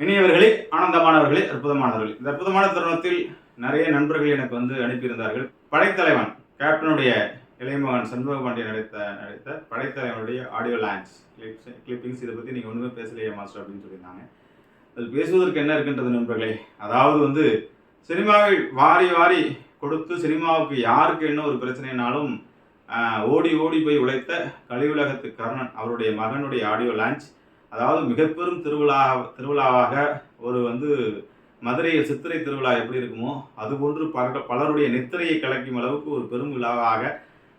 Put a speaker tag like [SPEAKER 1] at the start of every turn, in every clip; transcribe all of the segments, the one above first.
[SPEAKER 1] இனியவர்களே ஆனந்தமானவர்களே அற்புதமானவர்களே. இந்த அற்புதமான தருணத்தில் நிறைய நண்பர்கள் எனக்கு வந்து அனுப்பியிருந்தார்கள். படைத்தலைவன் கேப்டனுடைய இளையமகன் சண்முக பாண்டியன் நடித்த நடித்த படைத்தலைவனுடைய ஆடியோ லான்ச் கிளிப்ஸ் கிளிப்பிங்ஸ் இதை பற்றி நீங்கள் ஒன்றுமே பேசலையே மாஸ்டர் அப்படின்னு சொல்லியிருந்தாங்க. அது பேசுவதற்கு என்ன இருக்கின்றது நண்பர்களே? அதாவது வந்து சினிமாவில் வாரி வாரி கொடுத்து சினிமாவுக்கு யாருக்கு என்ன ஒரு பிரச்சனைனாலும் ஓடி ஓடி போய் உழைத்த கலியுலகத்து கர்ணன் அவருடைய மகனுடைய ஆடியோ லான்ச் அதாவது மிகப்பெரும் திருவிழா திருவிழாவாக ஒரு வந்து மதுரையில் சித்திரை திருவிழா எப்படி இருக்குமோ அதுபோன்று பல பலருடைய நித்திரையை கலக்கும் அளவுக்கு ஒரு பெரும் விழாவாக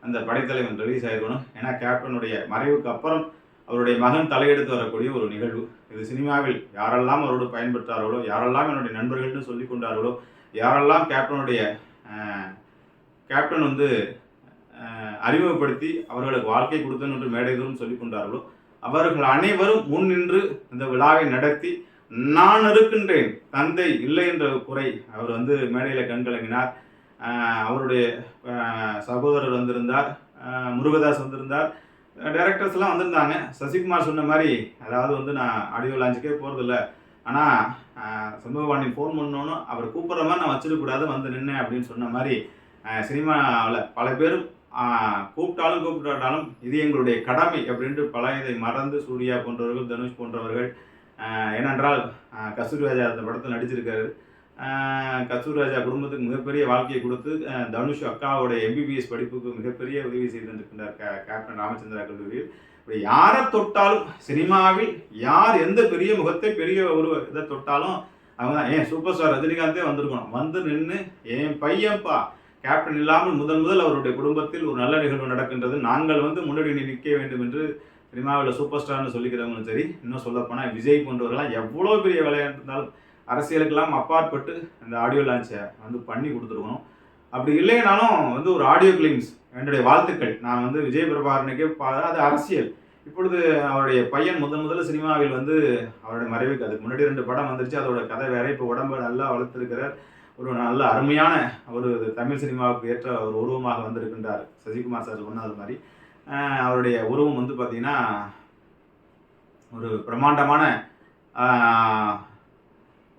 [SPEAKER 1] அந்த படைத்தலைவன் ரிலீஸ் ஆகிருக்கணும் ஏன்னா கேப்டனுடைய மறைவுக்கு அப்புறம் அவருடைய மகன் தலையெடுத்து வரக்கூடிய ஒரு நிகழ்வு. இது சினிமாவில் யாரெல்லாம் அவரோடு பயன்பெற்றார்களோ யாரெல்லாம் என்னுடைய நண்பர்கள்னு சொல்லி கொண்டார்களோ யாரெல்லாம் கேப்டனுடைய கேப்டன் வந்து அறிமுகப்படுத்தி அவர்களுக்கு வாழ்க்கை கொடுத்தன் என்று மேடை தோறும் சொல்லிக் கொண்டார்களோ அவர்கள் அனைவரும் முன் நின்று இந்த விழாவை நடத்தி நான் இருக்கின்றேன் தந்தை இல்லை என்ற குறை அவர் வந்து மேடையில் கண்கலங்கினார் அவருடைய சகோதரர் வந்திருந்தார் முருகதாஸ் வந்திருந்தார். டைரக்டர்ஸ்லாம் வந்திருந்தாங்க. சசிகுமார் சொன்ன மாதிரி அதாவது வந்து நான் ஆடியோ லான்ச்சுக்கே போகிறதில்ல ஆனால் சமூகவாணி ஃபோன் பண்ணோன்னு அவர் கூப்பிட்ற மாதிரி நான் வச்சிடக்கூடாது வந்து நின்னேன் அப்படின்னு சொன்ன மாதிரி சினிமாவில் பல பேரும் கூப்பிட்டாலும் கூப்பிட்டாலும் இது எங்களுடைய கடமை அப்படின்ட்டு பல இதை மறந்து சூர்யா போன்றவர்கள் தனுஷ் போன்றவர்கள் ஏனென்றால் ஆஹ் அந்த படத்தில் நடிச்சிருக்காரு. ஆஹ் குடும்பத்துக்கு மிகப்பெரிய வாழ்க்கையை கொடுத்து தனுஷ் அக்காவோட எம்பிபிஎஸ் படிப்புக்கு மிகப்பெரிய உதவி செய்திருக்கின்றார் கே- கேப்டன் ராமச்சந்திரா கல்லூரியில். இப்படி யாரை தொட்டாலும் சினிமாவில் யார் எந்த பெரிய முகத்தை பெரிய ஒரு இதை தொட்டாலும் அவங்க தான் ஏன் சூப்பர் ஸ்டார் ரஜினிகாந்தே வந்திருக்கணும். வந்து நின்று என் பையன்ப்பா கேப்டன் இல்லாமல் முதன் முதல் அவருடைய குடும்பத்தில் ஒரு நல்ல நிகழ்வு நடக்கின்றது. நாங்கள் வந்து முன்னாடி நிற்க வேண்டும் என்று சினிமாவில் சூப்பர் ஸ்டார்னு சொல்லிக்கிறவங்களும் சரி இன்னும் சொல்லப்போனால் விஜய் போன்றவர்கள்லாம் எவ்வளோ பெரிய விளையாட்டு இருந்தாலும் அரசியலுக்கெல்லாம் அப்பாற்பட்டு அந்த ஆடியோ லான்ச்சை வந்து பண்ணி கொடுத்துருக்கணும். அப்படி இல்லைனாலும் வந்து ஒரு ஆடியோ கிளிம்ஸ் என்னுடைய வாழ்த்துக்கள். நான் வந்து விஜய் பிரபாகரனுக்கே பா அது அரசியல். இப்பொழுது அவருடைய பையன் முதன் முதல்ல சினிமாவில் வந்து அவருடைய மறைவுக்கு அதுக்கு முன்னாடி ரெண்டு படம் வந்துருச்சு. அதோட கதை வேற இப்போ உடம்ப நல்லா வளர்த்துருக்கிறார். ஒரு நல்ல அருமையான ஒரு தமிழ் சினிமாவுக்கு ஏற்ற ஒரு உருவமாக வந்திருக்கின்றார் சசிகுமார் சார் சொன்னது மாதிரி. அவருடைய உருவம் வந்து பார்த்தீங்கன்னா ஒரு பிரம்மாண்டமான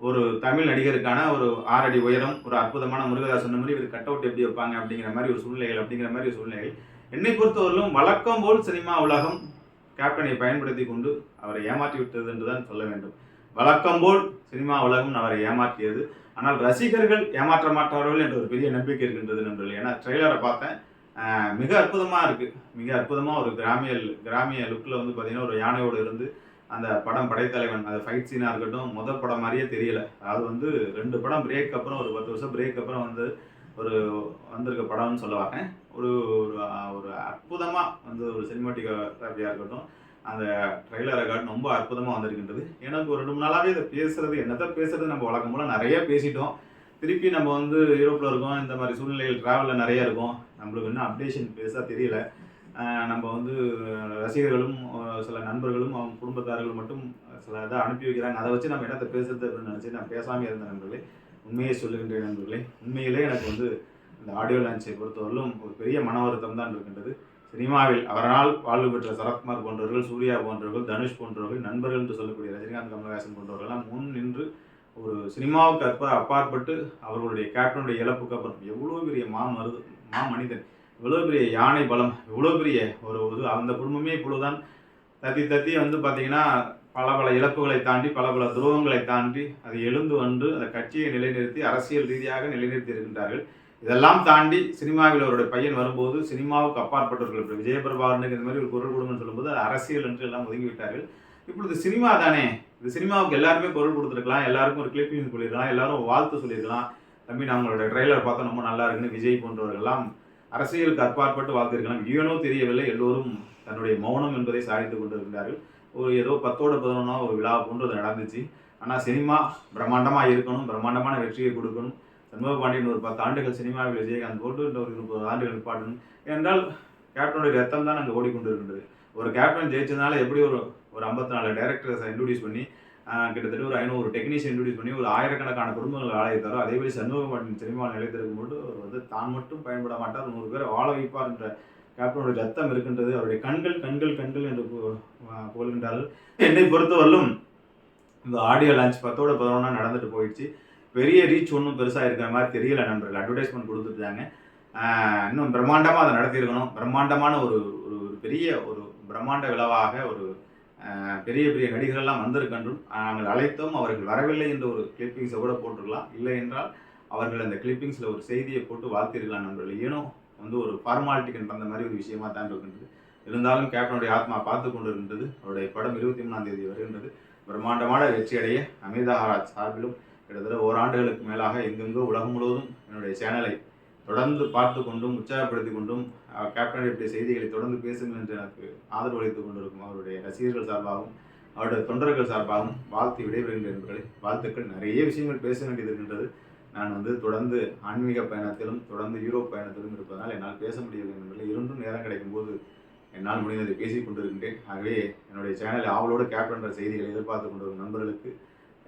[SPEAKER 1] ஒரு தமிழ் நடிகருக்கான ஒரு ஆறடி உயரம் ஒரு அற்புதமான முருகதாஸ் சொன்ன மாதிரி இவர் கட் அவுட் எப்படி வைப்பாங்க அப்படிங்கிற மாதிரி ஒரு சூழ்நிலைகள் அப்படிங்கிற மாதிரி ஒரு சூழ்நிலைகள். என்னை பொறுத்தவரையிலும் வழக்கம் போல் சினிமா உலகம் கேப்டனை பயன்படுத்தி கொண்டு அவரை ஏமாற்றி விட்டது என்று தான் சொல்ல வேண்டும். வழக்கம்போல் சினிமா உலகம் அவரை ஏமாற்றியது. ஆனால் ரசிகர்கள் ஏமாற்ற மாட்டார்கள் என்ற ஒரு பெரிய நம்பிக்கை இருக்கின்றது நண்பர்கள். ஏன்னா ட்ரெய்லரை பார்த்தேன். மிக அற்புதமாக இருக்குது மிக அற்புதமாக ஒரு கிராமிய கிராமிய லுக்கில் வந்து பார்த்திங்கன்னா ஒரு யானையோடு இருந்து அந்த படம் படைத்தலைவன் அது ஃபைட் சீனாக இருக்கட்டும் முதல் படம் மாதிரியே தெரியல. அது வந்து ரெண்டு படம் பிரேக் அப்புறம் ஒரு பத்து வருஷம் பிரேக் அப்புறம் வந்து ஒரு வந்திருக்க படம்னு சொல்ல வரேன். ஒரு ஒரு ஒரு அற்புதமாக வந்து ஒரு சினிமாட்டிகிராஃபியாக இருக்கட்டும். அந்த ட்ரெய்லரை காட்டும் ரொம்ப அற்புதமாக வந்திருக்கின்றது. எனக்கு ஒரு ரெண்டு மூணு நாளாகவே இதை பேசுறது என்னதான் பேசுறது நம்ம வழக்கம் போல் நிறைய பேசிட்டோம். திருப்பி நம்ம வந்து யூரோப்பில் இருக்கோம் இந்த மாதிரி சூழ்நிலைகள் ட்ராவலில் நிறையா இருக்கும். நம்மளுக்கு இன்னும் அப்டேஷன் பெருசாக தெரியல. நம்ம வந்து ரசிகர்களும் சில நண்பர்களும் அவங்க குடும்பத்தார்கள் மட்டும் சில இதை அனுப்பி வைக்கிறாங்க. அதை வச்சு நம்ம என்னத்தை பேசுறது அப்படின்னு நினச்சி நான் பேசாமல் இருந்த நண்பர்களே உண்மையை சொல்லுகின்ற நண்பர்களே. உண்மையிலே எனக்கு வந்து இந்த ஆடியோ லான்ச்சை பொறுத்தவரையிலும் ஒரு பெரிய மன வருத்தம் தான் இருக்கின்றது. சினிமாவில் அவரால் வாழ்வு பெற்ற சரத்குமார் போன்றவர்கள் சூர்யா போன்றவர்கள் தனுஷ் போன்றவர்கள் நண்பர்கள் என்று சொல்லக்கூடிய ரஜினிகாந்த் கமலஹாசன் போன்றவர்கள்லாம் முன் நின்று ஒரு சினிமாவுக்கு அற்ப அப்பாற்பட்டு அவர்களுடைய கேப்டனுடைய இழப்புக்கு அப்புறம் எவ்வளோ பெரிய மா மருது மா மனிதன் இவ்வளோ பெரிய யானை பலம் இவ்வளோ பெரிய ஒரு இது அந்த குடும்பமே இப்பொழுதுதான் தத்தி தத்தி வந்து பார்த்தீங்கன்னா பல பல இழப்புகளை தாண்டி பல பல துரோகங்களை தாண்டி அதை எழுந்து வந்து அந்த கட்சியை நிலைநிறுத்தி அரசியல் ரீதியாக நிலைநிறுத்தி இருக்கின்றார்கள். இதெல்லாம் தாண்டி சினிமாவில் அவருடைய பையன் வரும்போது சினிமாவுக்கு அப்பாற்பட்டவர்கள் இப்போ விஜயபிரபாகரனுக்கு இந்த மாதிரி ஒரு குரல் கொடுங்கன்னு சொல்லும்போது அரசியல் என்று எல்லாம் ஒதுங்கி விட்டார்கள் இப்பொழுது சினிமா தானே? இந்த சினிமாவுக்கு எல்லாருமே குரல் கொடுத்துருக்கலாம் எல்லாருக்கும் ஒரு கிளிப்பிங் சொல்லியிருக்கலாம் எல்லாரும் வாழ்த்து சொல்லியிருக்கலாம். தம்பி நான் உங்களோட ட்ரெய்லர் பார்த்தா ரொம்ப நல்லா இருக்குன்னு விஜய் போன்றவர்கள்லாம் அரசியலுக்கு அப்பாற்பட்டு வாழ்த்திருக்கலாம். ஏனோ தெரியவில்லை எல்லோரும் தன்னுடைய மௌனம் என்பதை சாதித்து கொண்டிருக்கிறார்கள். ஒரு ஏதோ பத்தோட பதினொன்னா ஒரு விழா போன்றது நடந்துச்சு. ஆனால் சினிமா பிரம்மாண்டமாக இருக்கணும் பிரம்மாண்டமான வெற்றியை கொடுக்கணும். சண்முக பாண்டியன் ஒரு பத்து ஆண்டுகள் சினிமாவில் விஜயகாந்த் போட்டு ஒரு முப்பது ஆண்டுகள் பாடணும் என்றால் கேப்டனுடைய ரத்தம் தான் அங்கே ஓடிக்கொண்டு இருக்கின்றது ஒரு கேப்டன் ஜெயிச்சதுனால எப்படி ஒரு ஒரு ஐம்பத்தி நாலு டேரக்டர்ஸை இன்ட்ரடியூஸ் பண்ணி கிட்டத்தட்ட ஒரு ஐநூறு டெக்னீஷியன் இன்ட்ரடியூஸ் பண்ணி ஒரு ஆயிரக்கணக்கான குடும்பங்கள் ஆலயத்தாரோ அதே மாதிரி சண்முக பாண்டியன் சினிமாவில் நிலைத்திருக்கும் போது அவர் வந்து தான் மட்டும் பயன்பட மாட்டார். நூறு பேர் வாழ வைப்பார் என்ற கேப்டனுடைய ரத்தம் இருக்கின்றது. அவருடைய கண்கள் கண்கள் கண்கள் என்று போல்கின்றார்கள் என்னை பொறுத்தவரையிலும் இந்த ஆடியோ லான்ச் பத்தோட பதினொன்னா நடந்துட்டு போயிடுச்சு. பெரிய ரீச் ஒன்றும் பெருசாக இருக்கிற மாதிரி தெரியல நண்பர்கள். அட்வர்டைஸ்மெண்ட் கொடுத்துட்டாங்க. இன்னும் பிரம்மாண்டமாக அதை நடத்தியிருக்கணும். பிரம்மாண்டமான ஒரு ஒரு ஒரு பெரிய ஒரு பிரம்மாண்ட விழாவாக ஒரு பெரிய பெரிய நடிகர்கள்லாம் வந்திருக்கின்றும் நாங்கள் அழைத்தோம். அவர்கள் வரவில்லை என்ற ஒரு கிளிப்பிங்ஸை கூட போட்டிருக்கலாம். இல்லை என்றால் அவர்கள் அந்த கிளிப்பிங்ஸில் ஒரு செய்தியை போட்டு வாழ்த்திருக்கலாம் நண்பர்கள். ஏனோ வந்து ஒரு ஃபார்மாலிட்டிக்கு நடந்த மாதிரி ஒரு விஷயமா தான் இருக்கின்றது. இருந்தாலும் கேப்டனுடைய ஆத்மா பார்த்து கொண்டு இருக்கின்றது அவருடைய படம் இருபத்தி மூணாம் தேதி வருகின்றது. பிரம்மாண்டமான வெற்றியடைய அமிதாராஜ் சார்பிலும் கிட்டத்தட்ட ஓராண்டுகளுக்கு மேலாக எங்கெங்கோ உலகம் முழுவதும் என்னுடைய சேனலை தொடர்ந்து பார்த்து கொண்டும் உற்சாகப்படுத்தி கொண்டும் கேப்டன் இப்படி செய்திகளை தொடர்ந்து பேசுங்கள் என்று எனக்கு ஆதரவு அளித்துக் கொண்டிருக்கும் அவருடைய ரசிகர்கள் சார்பாகவும் அவருடைய தொண்டர்கள் சார்பாகவும் வாழ்த்து விடைபெறுகின்ற என்பதை வாழ்த்துக்கள். நிறைய விஷயங்கள் பேச வேண்டியது இருக்கின்றது. நான் வந்து தொடர்ந்து ஆன்மீக பயணத்திலும் தொடர்ந்து யூரோப் பயணத்திலும் இருப்பதனால் என்னால் பேச முடியவில்லை என்பதில் இருந்தும் நேரம் கிடைக்கும்போது என்னால் முடிந்ததை பேசிக் கொண்டிருக்கின்றேன். ஆகவே என்னுடைய சேனலை ஆவலோடு கேப்டன் என்ற செய்திகளை எதிர்பார்த்து கொண்டிருக்கும் நண்பர்களுக்கு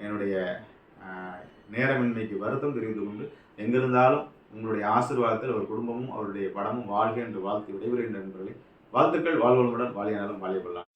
[SPEAKER 1] என்னுடைய நேரமின்மைக்கு வருத்தம் தெரிந்து கொண்டு எங்கிருந்தாலும் உங்களுடைய ஆசீர்வாதத்தில் அவர் குடும்பமும் அவருடைய படமும் வாழ்க என்று வாழ்த்து விடைபெறுகின்ற நண்பர்களே வாழ்த்துக்கள் வாழ்வளமுடன் வாழியானாலும் வாழை கொள்ளலாம்